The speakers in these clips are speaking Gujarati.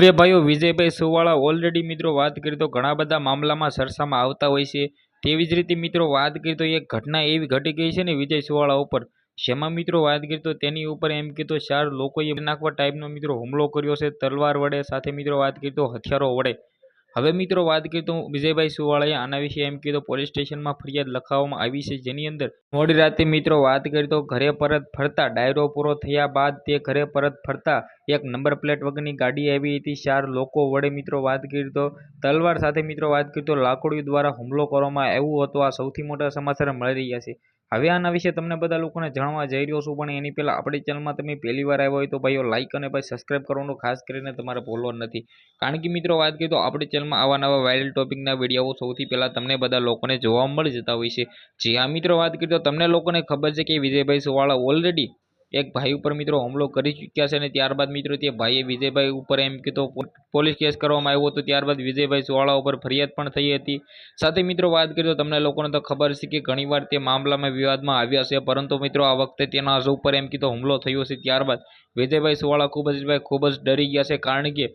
હવે ભાઈઓ વિજયભાઈ સુવાળા ઓલરેડી મિત્રો વાત કરી તો ઘણા બધા મામલામાં સરસામાં આવતા હોય છે. તેવી જ રીતે મિત્રો વાત કરી તો એક ઘટના એવી ઘટી ગઈ છે ને વિજય સુવાળા ઉપર. જેમાં મિત્રો વાત કરી તો તેની ઉપર એમ કીધું ચાર લોકોએ નાખવા ટાઈપનો મિત્રો હુમલો કર્યો છે. તલવાર વડે સાથે મિત્રો વાત કરી તો હથિયારો વડે. હવે મિત્રો વાત કરીએ તો વિજયભાઈ સુવાળાએ આના વિશે એમ કીધું, પોલીસ સ્ટેશનમાં ફરિયાદ લખાવવામાં આવી છે, જેની અંદર મોડી રાતે મિત્રો વાત કરતો ઘરે પરત ફરતા, ડાયરો પૂરો થયા બાદ તે ઘરે પરત ફરતા એક નંબર પ્લેટ વગરની ગાડી આવી હતી, ચાર લોકો વડે મિત્રો વાત કરી તો તલવાર સાથે મિત્રો વાત કરતો લાકડીઓ દ્વારા હુમલો કરવામાં આવ્યો હતો. આ સૌથી મોટા સમાચાર મળી રહ્યા છે. હવે આના વિશે તમને બધા લોકોને જાણવા જઈ રહ્યો છું, પણ એની પહેલાં આપણી ચેનલમાં તમે પહેલી વાર આવ્યા હોય તો ભાઈઓ લાઇક અને ભાઈ સબસ્ક્રાઈબ કરવાનું ખાસ કરીને તમારે ભૂલવાનું નથી. કારણ કે મિત્રો વાત કરીએ તો આપણી ચેનલમાં આવા નવા વાયરલ ટોપિકના વીડિયો સૌથી પહેલાં તમને બધા લોકોને જોવા મળી જતા હોય છે. જે આ મિત્રો વાત કરીએ તો તમને લોકોને ખબર છે કે વિજયભાઈ સુવાળા ઓલરેડી એક ભાઈ ઉપર મિત્રો હુમલો કરી ચૂક્યા છે અને ત્યારબાદ મિત્રો તે ભાઈએ વિજયભાઈ ઉપર એમ કીધો પોલીસ કેસ કરવામાં આવ્યો હતો. ત્યારબાદ વિજયભાઈ સોવાળા ઉપર ફરિયાદ પણ થઈ હતી. સાથે મિત્રો વાત કરીએ તો તમને લોકોને તો ખબર છે કે ઘણીવાર તે મામલામાં વિવાદમાં આવ્યા છે. પરંતુ મિત્રો આ વખતે તેના ઉપર એમ કીધો હુમલો થયો છે. ત્યારબાદ વિજયભાઈ સોવાળા ખૂબ જ ખૂબ જ ડરી ગયા છે. કારણ કે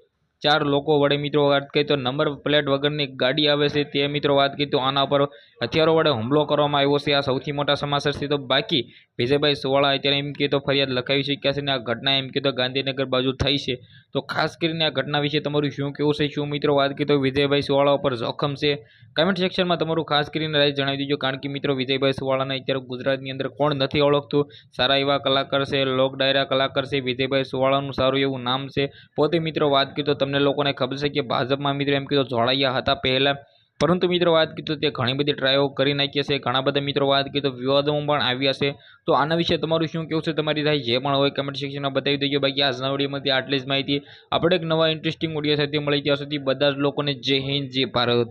ચાર લોકો વડે મિત્રો વાત કરીએ તો નંબર પ્લેટ વગરની ગાડી આવે છે તે મિત્રો વાત કરીએ તો આના પર હથિયારો વડે હુમલો કરવામાં આવ્યો છે. આ સૌથી મોટા સમાચાર છે તો બાકી વિજયભાઈ સુવાળા અત્યારે એમ કે તો ફરિયાદ લખાવી શક્યા છે અને આ ઘટના એમ કે તો ગાંધીનગર બાજુ થઈ છે. તો ખાસ કરીને આ ઘટના વિશે તમારું શું કેવું છે? શું મિત્રો વાત કરીએ તો વિજયભાઈ સુવાળા ઉપર જોખમ છે? કમેન્ટ સેક્શનમાં તમારું ખાસ કરીને રાય જણાવી દીજો કારણ કે મિત્રો વિજયભાઈ સુવાળાને અત્યારે ગુજરાતની અંદર કોણ નથી ઓળખતું? સારા એવા કલાકાર છે, લોક ડાયરા કલાકાર છે, વિજયભાઈ સુવાળાનું સારું એવું નામ છે. પોતે મિત્રો વાત કરીએ તો તમને લોકોને ખબર છે કે ભાજપમાં મિત્રો એમ કીધું, જોડાયા હતા પહેલાં. પરંતુ મિત્રો વાત કીધું તે ઘણી બધી ટ્રાયો કરી નાખી છે. ઘણા બધા મિત્રો વાત કીધું, વિવાદોમાં પણ આવ્યા છે. તો આના વિશે તમારું શું કહેવું છે? તમારી રાય જે પણ હોય કમેન્ટ સેક્શનમાં બતાવી દેજો. બાકી આજના વિડીયોમાંથી આટલી જ માહિતી. આપણે એક નવા ઇન્ટરેસ્ટિંગ વીડિયો સાથે મળી ત્યાં સુધી બધા જ લોકોને જય હિન્દ, જય ભારત.